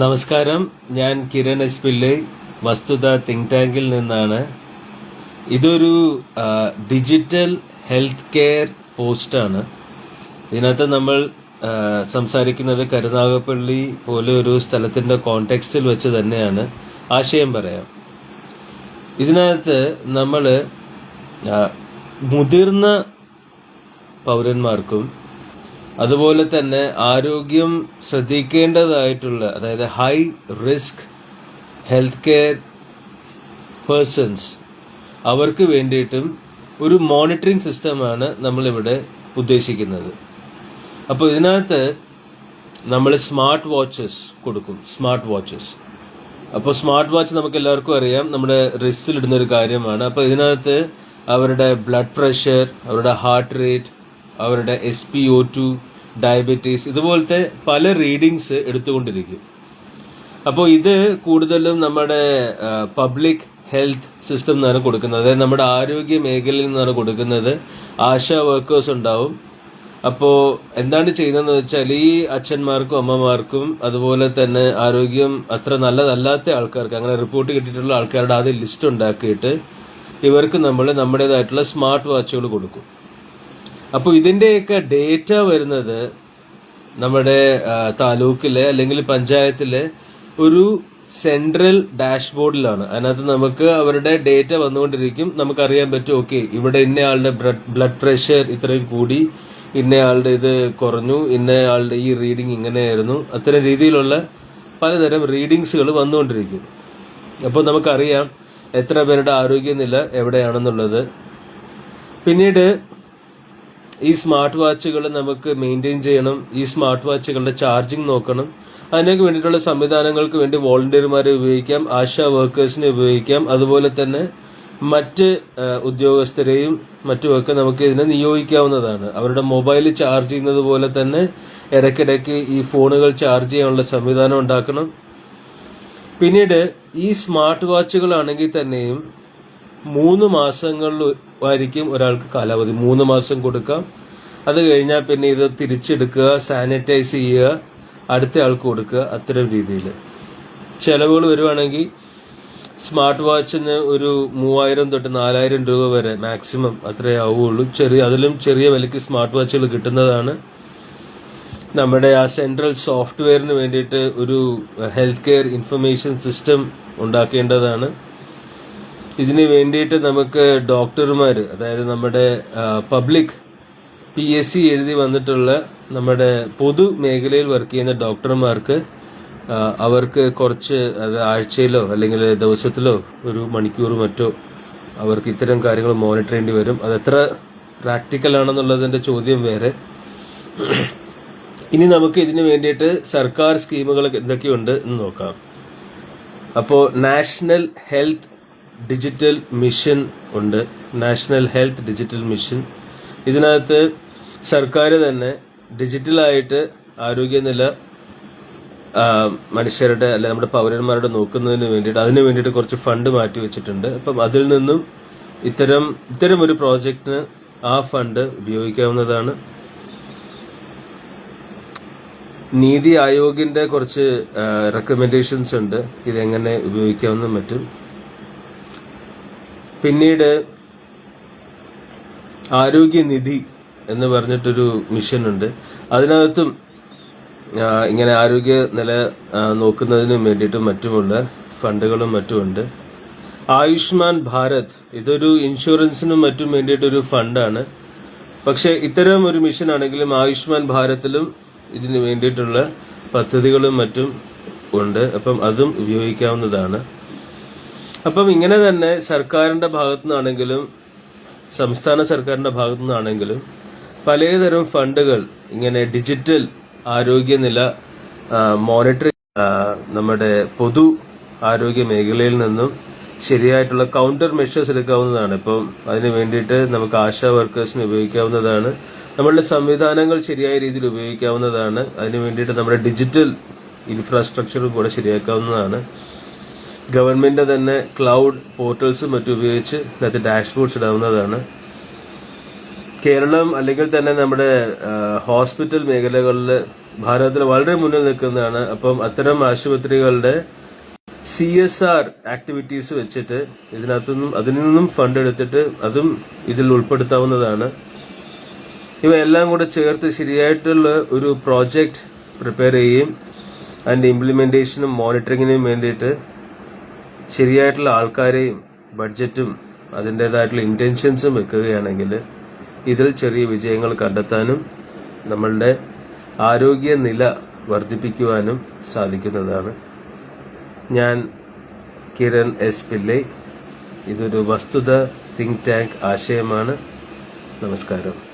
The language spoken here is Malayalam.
നമസ്കാരം. ഞാൻ കിരൺ എസ് പിള്ളി വസ്തുത തിങ്ക് ടാങ്കിൽ നിന്നാണ്. ഇതൊരു ഡിജിറ്റൽ ഹെൽത്ത് കെയർ പോസ്റ്റാണ് ഇതിനകത്ത് നമ്മൾ സംസാരിക്കുന്നത് കരുനാഗപ്പള്ളി പോലെ ഒരു സ്ഥലത്തിന്റെ കോണ്ടെക്സ്റ്റിൽ വെച്ച് തന്നെയാണ്. ആശയം പറയാം. ഇതിനകത്ത് നമ്മൾ മുതിർന്ന പൗരന്മാർക്കും അതുപോലെ തന്നെ ആരോഗ്യം ശ്രദ്ധിക്കേണ്ടതായിട്ടുള്ള അതായത് high risk health care persons അവർക്ക് വേണ്ടിയിട്ടും ഒരു മോണിറ്ററിംഗ് സിസ്റ്റമാണ് നമ്മളിവിടെ ഉദ്ദേശിക്കുന്നത്. അപ്പോൾ ഇതിനകത്ത് നമ്മൾ സ്മാർട്ട് വാച്ചസ് കൊടുക്കും സ്മാർട്ട് വാച്ചസ് അപ്പോൾ സ്മാർട്ട് വാച്ച് നമുക്ക് എല്ലാവർക്കും അറിയാം നമ്മുടെ റിസ്റ്റിൽ ഇടുന്ന ഒരു കാര്യമാണ്. അപ്പോൾ ഇതിനകത്ത് അവരുടെ ബ്ലഡ് പ്രഷർ അവരുടെ ഹാർട്ട് റേറ്റ് അവരുടെ S P O two diabetes ഇതുപോലത്തെ പല റീഡിങ്സ് എടുത്തുകൊണ്ടിരിക്കും. അപ്പോൾ ഇത് കൂടുതലും നമ്മുടെ പബ്ലിക് ഹെൽത്ത് സിസ്റ്റം നിന്നാണ് കൊടുക്കുന്നത്. അതായത് നമ്മുടെ ആരോഗ്യ മേഖലയിൽ നിന്നാണ് കൊടുക്കുന്നത്. ആശാ വർക്കേഴ്സ് ഉണ്ടാവും. അപ്പോൾ എന്താണ് ചെയ്യുന്നതെന്ന് വെച്ചാൽ ഈ അച്ഛന്മാർക്കും അമ്മമാർക്കും അതുപോലെ തന്നെ ആരോഗ്യം അത്ര നല്ലതല്ലാത്ത ആൾക്കാർക്ക് അങ്ങനെ റിപ്പോർട്ട് കിട്ടിയിട്ടുള്ള ആൾക്കാരുടെ ആദ്യം ലിസ്റ്റ് ഉണ്ടാക്കിയിട്ട് ഇവർക്ക് നമ്മൾ നമ്മുടേതായിട്ടുള്ള സ്മാർട്ട് വാച്ചുകൾ കൊടുക്കും. അപ്പോൾ ഇതിന്റെയൊക്കെ ഡേറ്റ വരുന്നത് നമ്മുടെ താലൂക്കിലെ അല്ലെങ്കിൽ പഞ്ചായത്തിലെ ഒരു സെൻട്രൽ ഡാഷ്ബോർഡിലാണ്. അതിനകത്ത് നമുക്ക് അവരുടെ ഡേറ്റ വന്നുകൊണ്ടിരിക്കും. നമുക്കറിയാൻ പറ്റും ഓക്കെ ഇവിടെ ഇന്നയാളുടെ ബ്ലഡ് പ്രഷർ ഇത്രയും കൂടി ഇന്നയാളുടെ ഇത് കുറഞ്ഞു ഇന്നയാളുടെ ഈ റീഡിംഗ് ഇങ്ങനെയായിരുന്നു. അത്തരം രീതിയിലുള്ള പലതരം റീഡിങ്സുകൾ വന്നുകൊണ്ടിരിക്കും. അപ്പോൾ നമുക്കറിയാം എത്ര പേരുടെ ആരോഗ്യനില എവിടെയാണെന്നുള്ളത്. പിന്നീട് ഈ സ്മാർട്ട് വാച്ചുകൾ നമുക്ക് മെയിന്റെയിൻ ചെയ്യണം ഈ സ്മാർട്ട് വാച്ചുകളുടെ ചാർജിങ് നോക്കണം. അതിനൊക്കെ വേണ്ടിയിട്ടുള്ള സംവിധാനങ്ങൾക്ക് വേണ്ടി വോളണ്ടിയർമാരെ ഉപയോഗിക്കാം ആശാ വർക്കേഴ്സിനെ ഉപയോഗിക്കാം. അതുപോലെ തന്നെ മറ്റ് ഉദ്യോഗസ്ഥരെയും മറ്റുമൊക്കെ നമുക്ക് ഇതിനെ നിയോഗിക്കാവുന്നതാണ്. അവരുടെ മൊബൈൽ ചാർജ് ചെയ്യുന്നത് പോലെ തന്നെ ഇടയ്ക്കിടയ്ക്ക് ഈ ഫോണുകൾ ചാർജ് ചെയ്യാനുള്ള സംവിധാനം ഉണ്ടാക്കണം. പിന്നീട് ഈ സ്മാർട്ട് വാച്ചുകളാണെങ്കിൽ തന്നെയും മൂന്ന് മാസങ്ങളിലായിരിക്കും ഒരാൾക്ക് കാലാവധി. മൂന്ന് മാസം കൊടുക്കാം. അത് കഴിഞ്ഞാൽ പിന്നെ ഇത് തിരിച്ചെടുക്കുക സാനിറ്റൈസ് ചെയ്യുക അടുത്ത ആൾക്ക് കൊടുക്കുക അത്തരം രീതിയിൽ ചിലവുകൾ വരുവാണെങ്കിൽ സ്മാർട്ട് വാച്ചിന് ഒരു മൂവായിരം തൊട്ട് നാലായിരം രൂപ വരെ മാക്സിമം അത്രേ ആവുകയുള്ളൂ ചെറിയ അതിലും ചെറിയ വിലയ്ക്ക് സ്മാർട്ട് വാച്ചുകൾ കിട്ടുന്നതാണ്. നമ്മുടെ ആ സെൻട്രൽ സോഫ്റ്റ്വെയറിന് വേണ്ടിയിട്ട് ഒരു ഹെൽത്ത് കെയർ ഇൻഫർമേഷൻ സിസ്റ്റം ഉണ്ടാക്കേണ്ടതാണ്. ഇതിന് വേണ്ടിയിട്ട് നമുക്ക് ഡോക്ടർമാർ അതായത് നമ്മുടെ പബ്ലിക് പി എസ് സി എഴുതി വന്നിട്ടുള്ള നമ്മുടെ പൊതു മേഖലയിൽ വർക്ക് ചെയ്യുന്ന ഡോക്ടർമാർക്ക് അവർക്ക് കുറച്ച് അത് ആഴ്ചയിലോ അല്ലെങ്കിൽ ദിവസത്തിലോ ഒരു മണിക്കൂർ മറ്റോ അവർക്ക് ഇത്തരം കാര്യങ്ങൾ മോണിറ്റർ ചെയ്യേണ്ടി വരും. അത് എത്ര പ്രാക്ടിക്കൽ ആണെന്നുള്ളതിന്റെ ചോദ്യം വേറെ. ഇനി നമുക്ക് ഇതിന് വേണ്ടിയിട്ട് സർക്കാർ സ്കീമുകൾ എന്തൊക്കെയുണ്ട് എന്ന് നോക്കാം. അപ്പോൾ നാഷണൽ ഹെൽത്ത് ഡിജിറ്റൽ മിഷൻ ഉണ്ട്. National health digital mission. ഇതിനകത്ത് സർക്കാർ തന്നെ ഡിജിറ്റലായിട്ട് ആരോഗ്യനില മനുഷ്യരുടെ അല്ലെ നമ്മുടെ പൗരന്മാരുടെ നോക്കുന്നതിന് വേണ്ടിയിട്ട് അതിന് വേണ്ടിയിട്ട് കുറച്ച് ഫണ്ട് മാറ്റി വെച്ചിട്ടുണ്ട്. അപ്പം അതിൽ നിന്നും ഇത്തരം ഇത്തരം ഒരു പ്രോജക്റ്റിന് ആ ഫണ്ട് ഉപയോഗിക്കാവുന്നതാണ്. നീതി ആയോഗിന്റെ കുറച്ച് റെക്കമെൻഡേഷൻസ് ഉണ്ട്. ഇതെങ്ങനെ ഉപയോഗിക്കാവുന്ന മറ്റും. പിന്നീട് ആരോഗ്യനിധി എന്ന് പറഞ്ഞിട്ടൊരു മിഷൻ ഉണ്ട് അതിനകത്തും ഇങ്ങനെ ആരോഗ്യ നില നോക്കുന്നതിനും വേണ്ടിയിട്ടും മറ്റുമുള്ള ഫണ്ടുകളും മറ്റുമുണ്ട്. ആയുഷ്മാൻ ഭാരത് ഇതൊരു ഇൻഷുറൻസിനും മറ്റും വേണ്ടിയിട്ടൊരു ഫണ്ടാണ്. പക്ഷേ ഇത്തരം ഒരു മിഷൻ ആണെങ്കിലും ആയുഷ്മാൻ ഭാരത്തിലും ഇതിന് വേണ്ടിയിട്ടുള്ള പദ്ധതികളും മറ്റും ഉണ്ട്. അപ്പം അതും ഉപയോഗിക്കാവുന്നതാണ്. അപ്പം ഇങ്ങനെ തന്നെ സർക്കാരിന്റെ ഭാഗത്തു നിന്നാണെങ്കിലും സംസ്ഥാന സർക്കാരിന്റെ ഭാഗത്തു നിന്നാണെങ്കിലും പലതരം ഫണ്ടുകൾ ഇങ്ങനെ ഡിജിറ്റൽ ആരോഗ്യനില മോണിറ്ററിംഗ് നമ്മുടെ പൊതു ആരോഗ്യ മേഖലയിൽ നിന്നും ശരിയായിട്ടുള്ള കൗണ്ടർ മെഷേഴ്സ് എടുക്കാവുന്നതാണ്. ഇപ്പം അതിന് വേണ്ടിയിട്ട് നമുക്ക് ആശാ വർക്കേഴ്സിന് ഉപയോഗിക്കാവുന്നതാണ്. നമ്മളുടെ സംവിധാനങ്ങൾ ശരിയായ രീതിയിൽ ഉപയോഗിക്കാവുന്നതാണ്. അതിന് വേണ്ടിയിട്ട് നമ്മുടെ ഡിജിറ്റൽ ഇൻഫ്രാസ്ട്രക്ചറും കൂടെ ശരിയാക്കാവുന്നതാണ്. ഗവൺമെന്റ് തന്നെ ക്ലൗഡ് പോർട്ടൽസും മറ്റും ഉപയോഗിച്ച് ഇതിനകത്ത് ഡാഷ്ബോർഡ്സ് ഇടാവുന്നതാണ്. കേരളം അല്ലെങ്കിൽ തന്നെ നമ്മുടെ ഹോസ്പിറ്റൽ മേഖലകളിൽ ഭാരതത്തിൽ വളരെ മുന്നിൽ നിൽക്കുന്നതാണ്. അപ്പം അത്തരം ആശുപത്രികളുടെ സി എസ് ആർ ആക്ടിവിറ്റീസ് വെച്ചിട്ട് ഇതിനകത്തുനിന്നും അതിൽ നിന്നും ഫണ്ട് എടുത്തിട്ട് അതും ഇതിൽ ഉൾപ്പെടുത്താവുന്നതാണ്. ഇവയെല്ലാം കൂടെ ചേർത്ത് ശരിയായിട്ടുള്ള ഒരു പ്രോജക്റ്റ് പ്രിപ്പയർ ചെയ്യുകയും അതിന്റെ ഇംപ്ലിമെന്റേഷനും മോണിറ്ററിങ്ങിനും വേണ്ടിയിട്ട് ശരിയായിട്ടുള്ള ആൾക്കാരെയും ബഡ്ജറ്റും അതിന്റെതായിട്ടുള്ള ഇന്റൻഷൻസും വെക്കുകയാണെങ്കിൽ ഇതിൽ ചെറിയ വിജയങ്ങൾ കണ്ടെത്താനും നമ്മളുടെ ആരോഗ്യ നില വർദ്ധിപ്പിക്കുവാനും സാധിക്കുന്നതാണ്. ഞാൻ കിരൺ എസ് പിള്ളൈ. ഇതൊരു വസ്തുത തിങ്ക് ടാങ്ക് ആശയമാണ്. നമസ്കാരം.